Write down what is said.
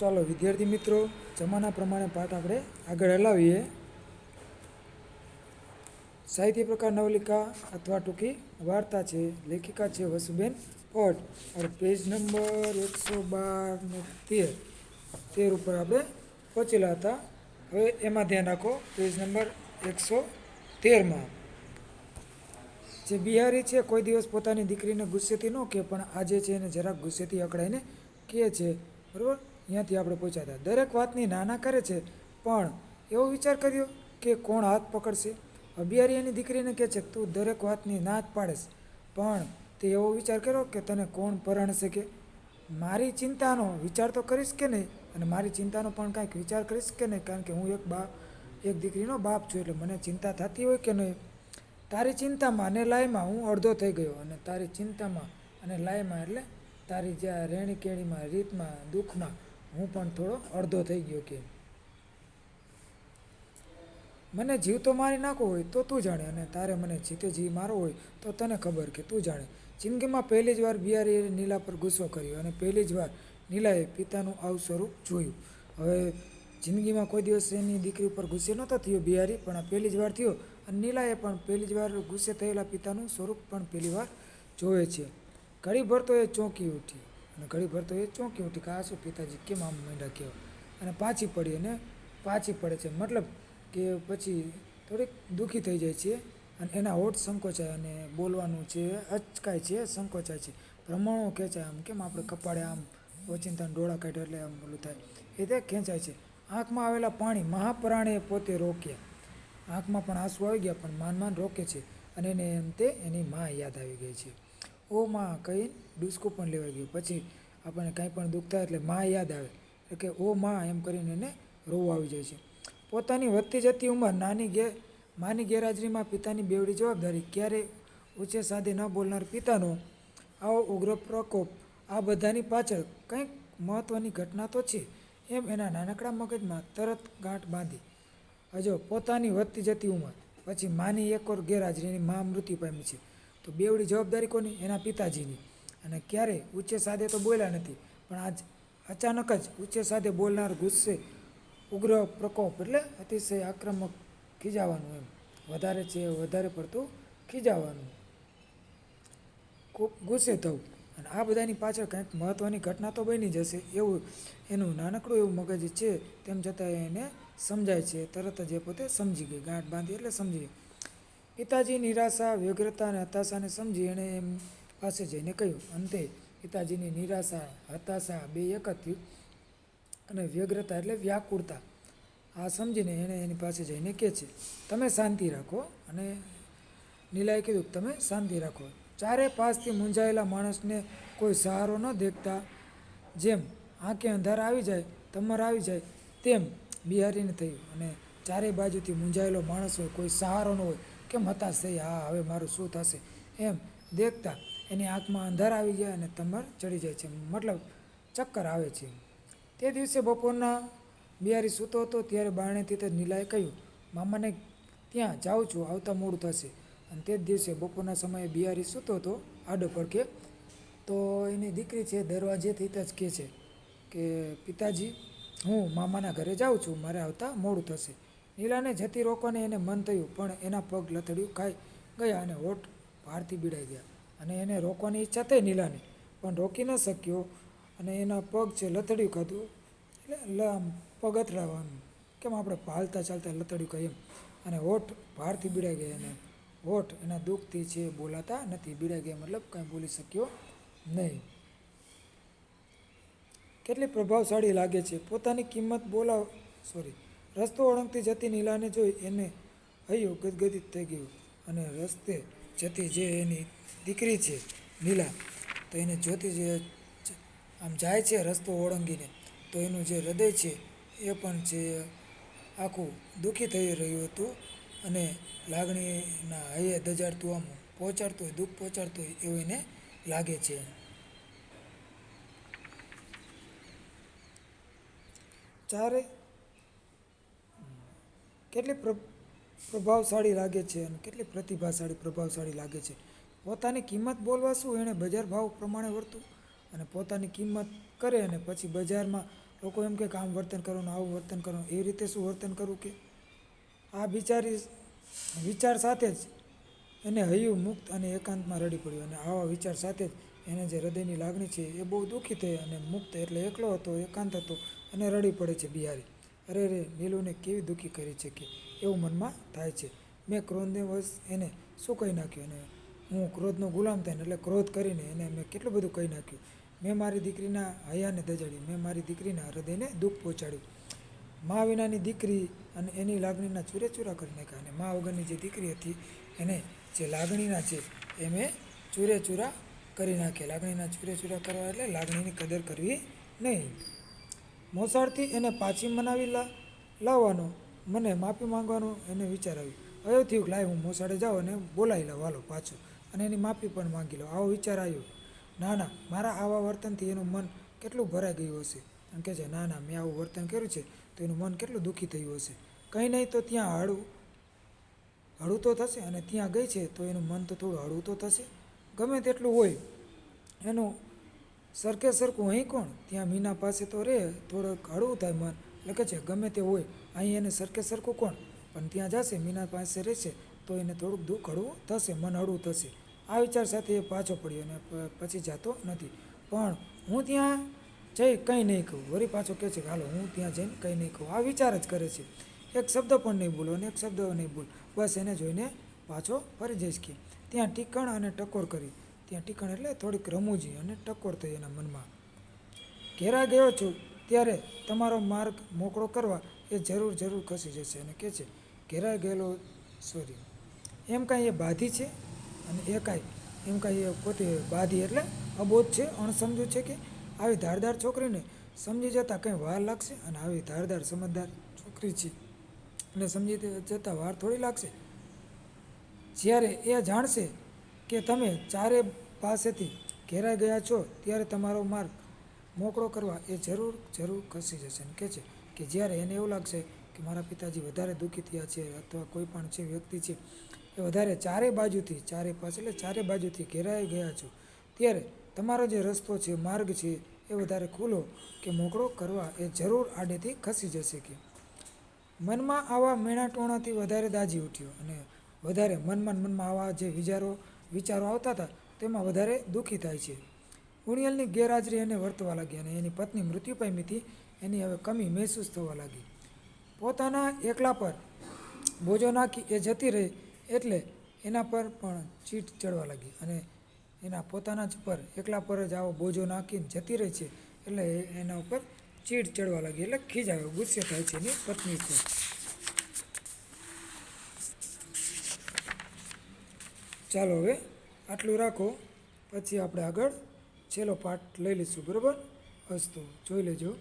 ચાલો, વિદ્યાર્થી મિત્રો, જમાના પ્રમાણે પાઠ આપણે આગળ હલાવીએ. સાહિત્ય પ્રકાર નવલિકા અથવા ટૂંકી વાર્તા છે, લેખિકા છે વસુબેન ભટ્ટ. અને પેજ નંબર એકસો બાર ને તેર. તેર ઉપર આપણે પહોંચેલા હતા. હવે એમાં ધ્યાન રાખો, પેજ નંબર એકસો તેરમાં જે બિહારી છે, કોઈ દિવસ પોતાની દીકરીને ગુસ્સેથી ન કહે, પણ આજે છે એને જરાક ગુસ્સેથી અકળાઈને કહે છે. બરાબર? અહીંયાથી આપણે પહોંચ્યા હતા. દરેક વાતની નાના કરે છે, પણ એવો વિચાર કર્યો કે કોણ હાથ પકડશે? અભિયારી એની દીકરીને કહે છે, તું દરેક વાતની ના જ પાડેશ પણ તે એવો વિચાર કર્યો કે તને કોણ પરણશે કે મારી ચિંતાનો વિચાર તો કરીશ કે નહીં, અને મારી ચિંતાનો પણ કાંઈક વિચાર કરીશ કે નહીં, કારણ કે હું એક બાપ એક દીકરીનો બાપ છું, એટલે મને ચિંતા થતી હોય કે નહીં? તારી ચિંતામાં અને લાયમાં હું અડધો થઈ ગયો, અને તારી ચિંતામાં અને લાયમાં એટલે તારી જ્યાં રહેણી કેણીમાં રીતમાં, દુઃખમાં હું પણ થોડો અડધો થઈ ગયો કે મને જીવ તો મારી નાખવો હોય તો તું જાણે અને તારે મને જીતે જીવ મારવો હોય તો તને ખબર કે તું જાણે. જિંદગીમાં પહેલી જ વાર બિહારીએ નીલા પર ગુસ્સો કર્યો અને પહેલી જ વાર નીલાએ પિતાનું આવું સ્વરૂપ જોયું. હવે જિંદગીમાં કોઈ દિવસ એની દીકરી ઉપર ગુસ્સે નહોતો થયો બિહારી, પણ આ પહેલી જ વાર થયો અને નીલાએ પણ પહેલી જ વાર ગુસ્સે થયેલા પિતાનું સ્વરૂપ પણ પહેલી વાર જોવે છે. ઘડીભર તો એ ચોંકી ઉઠી. અને ઘડીભર તો એ ચોંકી ઉઠી કે આ શું પિતાજી, કેમ આમ માંડ્યા કહેવા અને પાછી પડી અને પાછી પડે છે. મતલબ કે પછી થોડીક દુઃખી થઈ જાય છે અને એના હોઠ સંકોચાય અને બોલવાનું છે, અચકાય છે, સંકોચાય છે. ભ્રમણો ખેંચાય આમ. કેમ આપણે કપાળે આમ ઓચિંતા ડોળા કાઢ્યા એટલે આમ બોલું થાય. એ તે ખેંચાય છે. આંખમાં આવેલા પાણી મહાપ્રાણીએ પોતે રોક્યા આંખમાં પણ આંસુ આવી ગયા, પણ માન માન રોકે છે. અને એને અંતે એની માં યાદ આવી ગઈ છે. ઓ માં કહી ડૂસકું પણ લેવાઈ ગયું. પછી આપણને કાંઈ પણ દુઃખ એટલે માં યાદ આવે. એટલે કે ઓ માં એમ કરીને એને રોવું આવી જાય છે. પોતાની વધતી જતી ઉંમર નાની ગે માની ગેરહાજરીમાં પિતાની બેવડી જવાબદારી ક્યારેય ઊંચે સાધે ન બોલનાર પિતાનો આવો ઉગ્ર પ્રકોપ આ બધાની પાછળ કંઈક મહત્ત્વની ઘટના તો છે એમ એના નાનકડા મગજમાં તરત ગાંઠ બાંધી. હજો પોતાની વધતી જતી ઉંમર, પછી માની એક ઓર ગેરહાજરીની મા મૃત્યુ પામી છે. તો બેવડી જવાબદારી કોની? એના પિતાજીની. અને ક્યારે? ઉચ્ચે સાદે તો બોલ્યા નથી, પણ આજ અચાનક જ ઉચ્ચે સાદે બોલનાર ગુસ્સે ઉગ્ર પ્રકોપ એટલે અતિશય આક્રમક ખીજાવાનું એમ. વધારે છે વધારે પડતું ખીજાવાનું. ગુસ્સે થવું. અને આ બધાની પાછળ કંઈક મહત્ત્વની ઘટના તો બની જશે એવું એનું નાનકડું એવું મગજ છે, તેમ છતાં એને સમજાય છે. તરત જ એ પોતે સમજી ગઈ. ગાંઠ બાંધી એટલે સમજી ગઈ. પિતાજી નિરાશા, વ્યગ્રતા અને હતાશાને સમજી એણે એમ પાસે જઈને કહ્યું, અંતે પિતાજીની નિરાશા, હતાશા બે એક થયું અને વ્યગ્રતા એટલે વ્યાકુળતા. આ સમજીને એણે એની પાસે જઈને કહે છે, તમે શાંતિ રાખો અને નીલાએ કીધું, તમે શાંતિ રાખો. ચારે પાસથી મૂંઝાયેલા માણસને કોઈ સહારો ન દેખતા, જેમ આંખે અંધાર આવી જાય, તમર આવી જાય, તેમ બિહારીને થયું અને ચારે બાજુથી મૂંઝાયેલો માણસ હોય કોઈ સહારો ન હોય કેમ હતાશ થઈ? હા, હવે મારું શું થશે? એમ દેખતા એની આંખમાં અંધાર આવી જાય અને તમર ચડી જાય છે. મતલબ ચક્કર આવે છે. તે દિવસે બપોરના બિહારી સૂતો હતો ત્યારે બારણેથી તે નીલાએ કહ્યું, મામાને ત્યાં જાઉં છું, આવતા મોડું થશે. અને તે જ દિવસે બપોરના સમયે બિહારી સૂતો હતો આડો પડખે. તો એની દીકરી છે, દરવાજેથી જ કહે છે કે, પિતાજી, હું મામાના ઘરે જાઉં છું, મારે આવતા મોડું થશે. નીલાને જતી રોકવાને એને મન થયું, પણ એના પગ લથડ્યું ખાઈ ગયા અને હોઠ ભારથી બીડાઈ ગયા. અને એને રોકવાની ઈચ્છા થઈ નીલાને, પણ રોકી ન શક્યો અને એના પગ છે લથડ્યું ખાધું, એટલે આમ પગ અથડાવાનું કેમ આપણે હાલતા ચાલતા લથડ્યું કહીએ એમ. અને હોઠ ભારથી બીડાઈ ગયા અને હોઠ એના દુઃખથી છે બોલાતા નથી બીડાઈ ગયા મતલબ કંઈ બોલી શક્યો નહીં. કેટલી પ્રભાવશાળી લાગે છે. પોતાની કિંમત બોલાવ સોરી રસ્તો ઓળંગતી જતી નીલાને જોઈ એને હૈયું ગદગદિત થઈ ગયું અને રસ્તે જતી જે એની દીકરી છે, નીલા, તો એને જોતી જે આમ જાય છે રસ્તો ઓળંગીને, તો એનું જે હૃદય છે એ પણ છે આખું દુઃખી થઈ રહ્યું હતું અને લાગણીના હૈયે દજાડતું આમ પહોંચાડતું હોય, દુઃખ પહોંચાડતું હોય એવું એને લાગે છે. ચારે કેટલી પ્ર, પ્રભાવશાળી લાગે છે અને કેટલી પ્રતિભાશાળી, પ્રભાવશાળી લાગે છે? પોતાની કિંમત બોલવા શું એણે બજાર ભાવ પ્રમાણે વર્તું? અને પોતાની કિંમત કરે અને પછી બજારમાં લોકો એમ કે આમ વર્તન કરવાનું, આવું વર્તન કરવાનું, એ રીતે શું વર્તન કરવું કે? આ બિચારી વિચાર સાથે જ એને હૈયું મુક્ત અને એકાંતમાં રડી પડ્યું અને આવા વિચાર સાથે જ એને જે હૃદયની લાગણી છે એ બહુ દુઃખી થઈ અને મુક્ત એટલે એકલો હતો, એકાંત હતો અને રડી પડે છે બિહારી. અરે રે નીલુને કેવી દુઃખી કરી છે કે? એવું મનમાં થાય છે. મેં ક્રોધને વશ એને શું કહી નાખ્યું? અને હું ક્રોધનો ગુલામ થઈને, એટલે ક્રોધ કરીને એને મેં કેટલું બધું કહી નાખ્યું? મેં મારી દીકરીના હૈયાને દજાડ્યું મેં મારી દીકરીના હૃદયને દુઃખ પહોંચાડ્યું. મા વિનાની દીકરી અને એની લાગણીના ચૂરે ચૂરા કરી નાખ્યા અને મા વગરની જે દીકરી હતી, એને જે લાગણીના છે એ મેં ચૂરે ચૂરા કરી નાખ્યા. લાગણીના ચૂરે ચૂરા કરવા એટલે લાગણીની કદર કરવી નહીં. મોસાળથી એને પાછી મનાવી લા, લાવવાનો. મને માફી માંગવાનો એને વિચાર આવ્યો હવે થયું કે લાય, હું મોસાળે જાઉં અને બોલાવી લઉં. હાલો, પાછું. અને એની માફી પણ માંગી લઉં. આવો વિચાર આવ્યો. ના ના, મારા આવા વર્તનથી એનું મન કેટલું ભરાઈ ગયું હશે? એમ કહે છે, ના ના, મેં આવું વર્તન કર્યું છે તો એનું મન કેટલું દુઃખી થયું હશે? કંઈ નહીં તો ત્યાં હળવું હળવું તો થશે અને ત્યાં ગઈ છે તો એનું મન તો થોડું હળવું તો થશે? ગમે તેટલું હોય, એનું સરખે સરખું અહીં કોણ? ત્યાં મીના પાસે તો રહે થોડુંક હળવું થાય મન. કે છે, ગમે તે હોય, અહીં એને સરખે સરખું કોણ? પણ ત્યાં જશે, મીના પાસે રહેશે, તો એને થોડુંક દુઃખ હળવું થશે, મન હળવું થશે. આ વિચાર સાથે એ પાછો પડ્યો અને પછી જાતો નથી. પણ હું ત્યાં જઈ કંઈ નહીં કહું. વળી પાછો કહે છે કે, હાલો, હું ત્યાં જઈને કંઈ નહીં કહું. આ વિચાર જ કરે છે. એક શબ્દ પણ નહીં ભૂલો અને એક શબ્દ નહીં ભૂલ બસ એને જોઈને પાછો ફરી જઈશ કે. ત્યાં ટીકણ અને ટકોર કરી. ત્યાં ટીકણ એટલે થોડીક રમૂજી અને ટકોર થઈ એના મનમાં. ઘેરા ગયો છું, ત્યારે તમારો માર્ગ મોકળો કરવા એ જરૂર જરૂર ખસી જશે અને કહે છે ઘેરા ગયેલો સોરી. એમ કાંઈ એ બાધી છે? અને એ કાંઈ, એમ કાંઈ એ પોતે બાધી એટલે અબોધ છે, અણસમજુ છે કે આવી ધારદાર છોકરીને સમજી જતાં કંઈ વાર લાગશે? અને આવી ધારદાર સમજદાર છોકરી છે, એટલે સમજી જતાં વાર થોડી લાગશે? જ્યારે એ જાણશે કે તમે ચારે પાસેથી ઘેરાઈ ગયા છો, ત્યારે તમારો માર્ગ મોકળો કરવા એ જરૂર જરૂર ખસી જશે. અને કહે છે કે જ્યારે એને એવું લાગશે કે મારા પિતાજી વધારે દુઃખી થયા છે અથવા કોઈ પણ છે વ્યક્તિ છે એ વધારે ચારે બાજુથી, ચારે પાસે, એટલે ચારે બાજુથી ઘેરાઈ ગયા છો, ત્યારે તમારો જે રસ્તો છે, માર્ગ છે એ વધારે ખુલ્લો કે મોકળો કરવા એ જરૂર આડેથી ખસી જશે કે. મનમાં આવા મેણા ટોણાથી વધારે દાજી ઉઠ્યો અને વધારે મનમાં મનમાં આવા જે વિચારો વિચારો આવતા હતા, તેમાં વધારે દુઃખી થાય છે. ગુણિયલની ગેરહાજરી એને વર્તવા લાગી અને એની પત્ની મૃત્યુ પામીથી એની હવે કમી મહેસૂસ થવા લાગી. પોતાના એકલા પર બોજો નાખી એ જતી રહી, એટલે એના પર પણ ચીટ ચડવા લાગી અને એના પોતાના જ પર, એકલા પર જ આવો બોજો નાખીને જતી રહી છે, એટલે એના ઉપર ચીડ ચડવા લાગી, એટલે ખીજાયો, ગુસ્સે થાય છે એની પત્ની પર ચાલો હવે આટલું રાખો, પછી આપણે આગળ છેલ્લો પાઠ લઈ લઈશું, બરાબર? અસ્તુ જોઈ લેજો.